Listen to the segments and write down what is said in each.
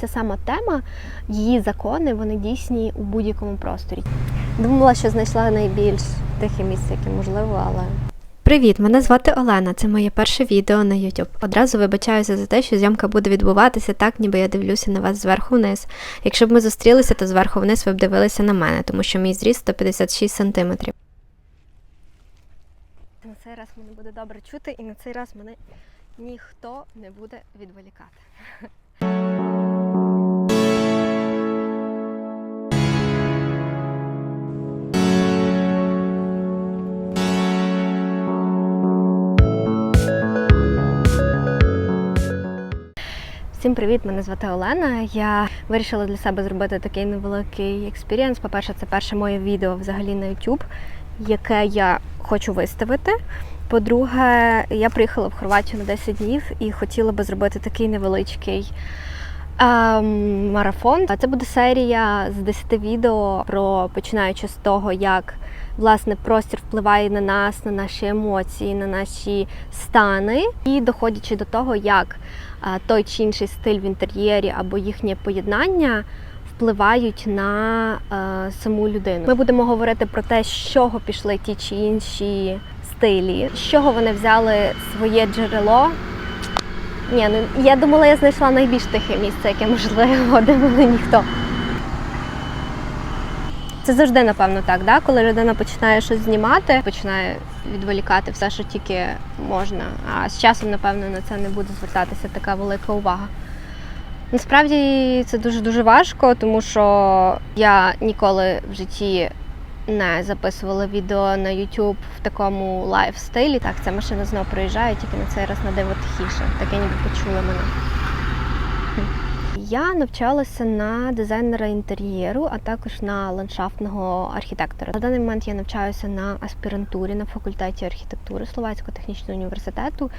Ця сама тема, її закони, вони дійсні у будь-якому просторі. Думала, що знайшла найбільш тихе місце, яке можливо, але Привіт, мене звати Олена. Це моє перше відео на YouTube. Одразу вибачаюся за те, що зйомка буде відбуватися так, ніби я дивлюся на вас зверху вниз. Якщо б ми зустрілися, то зверху вниз ви б дивилися на мене, тому що мій зріст 156 сантиметрів. на цей раз мене буде добре чути, і на цей раз мене ніхто не буде відволікати. Всім привіт! Мене звати Олена. Я вирішила для себе зробити такий невеликий експірієнс. По-перше, це перше моє відео взагалі на YouTube, яке я хочу виставити. По-друге, я приїхала в Хорватію на 10 днів і хотіла би зробити такий невеличкий ем, марафон. А Це буде серія з 10 відео про починаючи з того, як власне простір впливає на нас, на наші емоції, на наші стани, і доходячи до того, як той чи інший стиль в інтер'єрі або їхнє поєднання впливають на е, саму людину. Ми будемо говорити про те, з чого пішли ті чи інші стилі, з чого вони взяли своє джерело. Ні, ну я думала, я знайшла найбільш тихе місце, яке можливо, де мене ніхто. Це завжди, напевно, так, да? коли людина починає щось знімати, починає відволікати все, що тільки можна. А з часом, напевно, на це не буде звертатися така велика увага. Насправді це дуже-дуже важко, тому що я ніколи в житті не записувала відео на YouTube в такому лайф-стилі. Так, ця машина знову проїжджає, тільки на цей раз на диво тихіше. Таке ніби почули мене. Я навчалася на дизайнера інтер'єру, а також на ландшафтного архітектора. На даний момент я навчаюся на аспірантурі на факультеті архітектури Словацького технічного університету.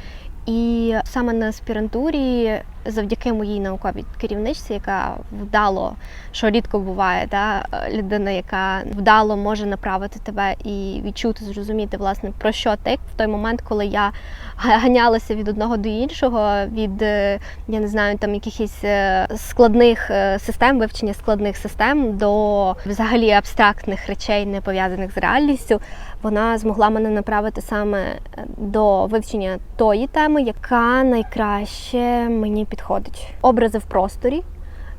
І саме на аспірантурі, завдяки моїй науковій керівничці, яка вдало, що рідко буває, да, людина, яка вдало може направити тебе і відчути, зрозуміти, власне, про що ти в той момент, коли я ганялася від одного до іншого, від е, я не знаю, там якихось е, складних е, систем, вивчення складних систем до взагалі абстрактних речей, не пов'язаних з реальністю. Вона змогла мене направити саме до вивчення тої теми, яка найкраще мені підходить. Образи в просторі,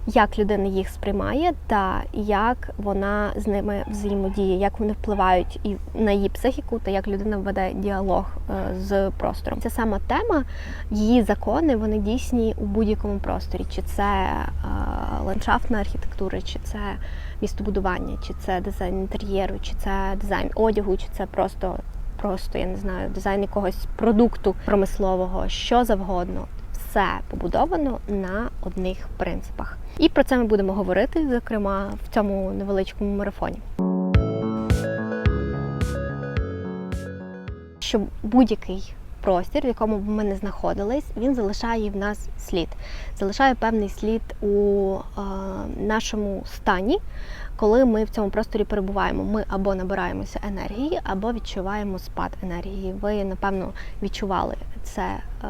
як людина їх сприймає, та як вона з ними взаємодіє, як вони впливають і на її психіку, та як людина веде діалог е, з простором. Ця сама тема, її закони, вони дійсні у будь-якому просторі, чи це е, ландшафтна архітектура, чи це містобудування, чи це дизайн інтер'єру, чи це дизайн одягу, чи це просто, просто я не знаю, дизайн якогось продукту промислового, що завгодно. Все побудовано на одних принципах. І про це ми будемо говорити, зокрема, в цьому невеличкому марафоні. Що будь-який простір, в якому б ми не знаходились, він залишає в нас слід. Залишає певний слід у е, нашому стані, коли ми в цьому просторі перебуваємо. Ми або набираємося енергії, або відчуваємо спад енергії. Ви, напевно, відчували це. Е,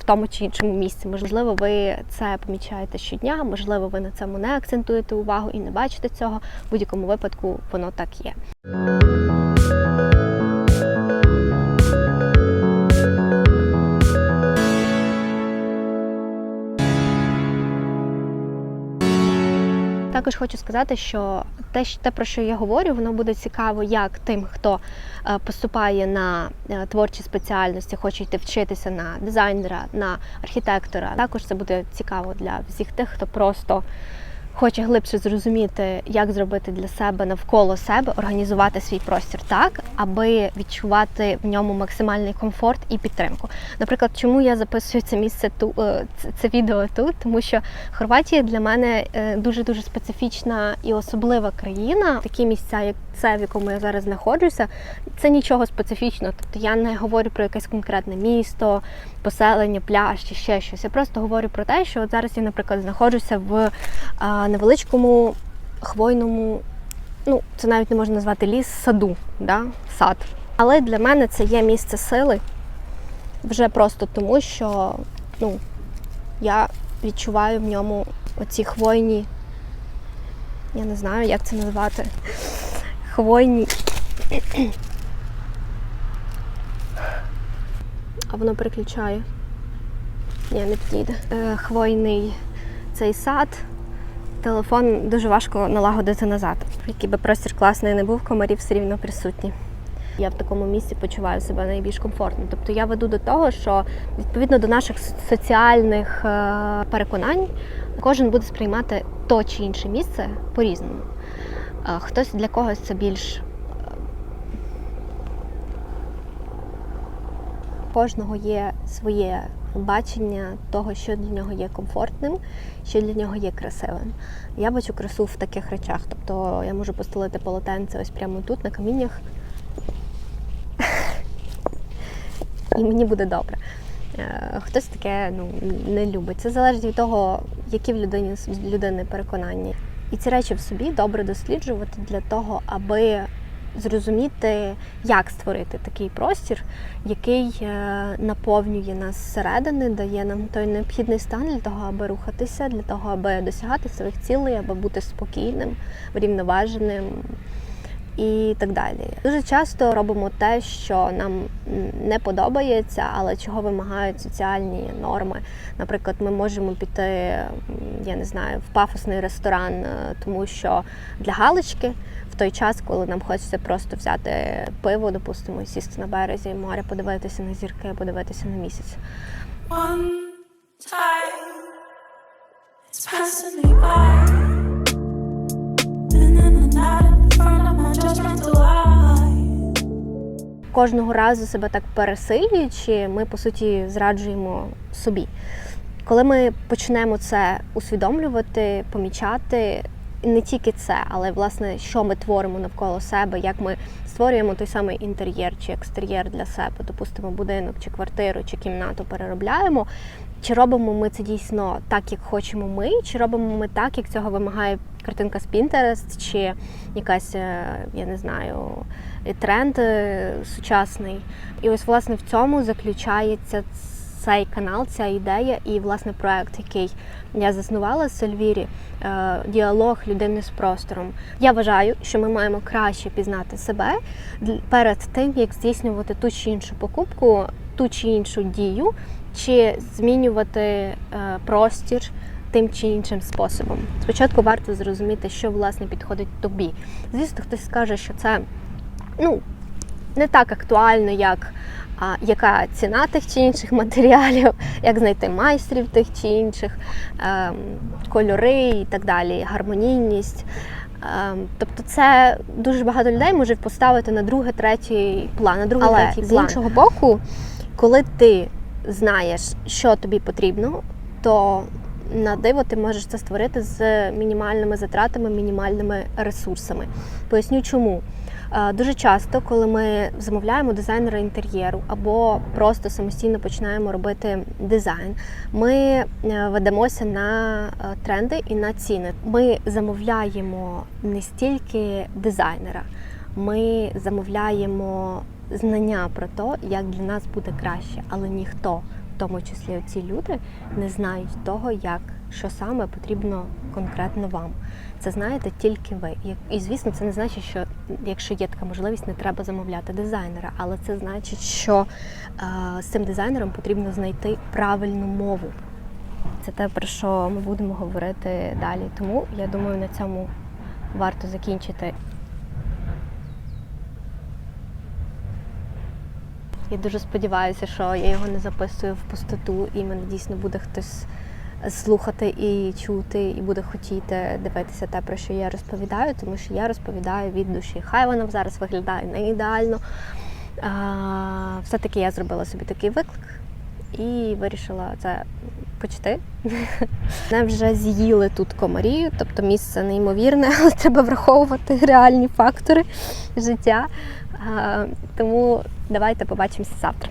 в тому чи іншому місці. Можливо, ви це помічаєте щодня, можливо, ви на цьому не акцентуєте увагу і не бачите цього. В будь-якому випадку воно так є. Також хочу сказати, що те, те, про що я говорю, воно буде цікаво як тим, хто е, поступає на е, творчі спеціальності, хоче йти вчитися на дизайнера, на архітектора. Також це буде цікаво для всіх тих, хто просто хоче глибше зрозуміти, як зробити для себе навколо себе, організувати свій простір так, аби відчувати в ньому максимальний комфорт і підтримку. Наприклад, чому я записую це місце ту е, це- відео тут, тому що Хорватія для мене дуже дуже специфічна і особлива країна. Такі місця, як це, в якому я зараз знаходжуся, це нічого специфічного. Тобто я не говорю про якесь конкретне місто, поселення, пляж чи ще щось. Я просто говорю про те, що от зараз я, наприклад, знаходжуся в а, невеличкому хвойному, ну це навіть не можна назвати ліс, саду, да? сад. Але для мене це є місце сили вже просто тому, що ну, я відчуваю в ньому оці хвойні. Я не знаю, як це назвати. Хвойні. А воно переключає. Ні, не підійде. Е, хвойний цей сад. Телефон дуже важко налагодити назад. Який би простір класний не був, комарі все рівно присутні. Я в такому місці почуваю себе найбільш комфортно. Тобто я веду до того, що відповідно до наших соціальних е, переконань кожен буде сприймати то чи інше місце по-різному. Е, Хтось для когось це більш е, кожного є своє бачення того, що для нього є комфортним, що для нього є красивим. Я бачу красу в таких речах. Тобто я можу постелити полотенце ось прямо тут, на каміннях, і мені буде добре. Е, Хтось таке ну, не любить. Це залежить від того, які в людині людини переконання. І ці речі в собі добре досліджувати для того, аби зрозуміти, як створити такий простір, який е, наповнює нас зсередини, дає нам той необхідний стан для того, аби рухатися, для того, аби досягати своїх цілей, аби бути спокійним, врівноваженим і так далі. Дуже часто робимо те, що нам не подобається, але чого вимагають соціальні норми. Наприклад, ми можемо піти, я не знаю, в пафосний ресторан, е, тому що для галочки. Той час, коли нам хочеться просто взяти пиво, допустимо, і сісти на березі моря, подивитися на зірки, подивитися на місяць. One time, it's passing me by. And in the night, in front of my judgmental eye. кожного разу себе так пересилюючи, ми по суті зраджуємо собі. Коли ми почнемо це усвідомлювати, помічати. Не тільки це, але власне, що ми творимо навколо себе, як ми створюємо той самий інтер'єр чи екстер'єр для себе, допустимо, будинок чи квартиру чи кімнату переробляємо. Чи робимо ми це дійсно так, як хочемо ми, чи робимо ми так, як цього вимагає картинка з Pinterest, чи якась, е, я не знаю, е, тренд е, сучасний. І ось власне в цьому заключається цей канал, ця ідея і власне проект, який я заснувала з Сельвірі, е, діалог людини з простором. Я вважаю, що ми маємо краще пізнати себе перед тим, як здійснювати ту чи іншу покупку, ту чи іншу дію, чи змінювати е, простір тим чи іншим способом. Спочатку варто зрозуміти, що власне підходить тобі. Звісно, хтось скаже, що це ну, не так актуально, як яка ціна тих чи інших матеріалів, як знайти майстрів тих чи інших, ем, кольори і так далі, гармонійність. Ем, тобто це дуже багато людей може поставити на другий, третій план. На другий, Але третій з план. іншого боку, коли ти знаєш, що тобі потрібно, то на диво ти можеш це створити з мінімальними затратами, мінімальними ресурсами. Поясню чому. Е, Дуже часто, коли ми замовляємо дизайнера інтер'єру або просто самостійно починаємо робити дизайн, ми е, ведемося на е, тренди і на ціни. Ми замовляємо не стільки дизайнера, ми замовляємо знання про те, як для нас буде краще, але ніхто, в тому числі ці люди, не знають того, як що саме потрібно конкретно вам. Це знаєте тільки ви. І, звісно, це не значить, що якщо є така можливість, не треба замовляти дизайнера, але це значить, що е, з цим дизайнером потрібно знайти правильну мову. Це те, про що ми будемо говорити далі. Тому я думаю, на цьому варто закінчити. Я дуже сподіваюся, що я його не записую в пустоту, і мене дійсно буде хтось слухати і чути, і буде хотіти дивитися те, про що я розповідаю, тому що я розповідаю від душі. Хай воно зараз виглядає не ідеально. Все-таки я зробила собі такий виклик і вирішила це почати. Мене вже з'їли тут комарі, тобто місце неймовірне, але треба враховувати реальні фактори життя. Тому давайте побачимося завтра.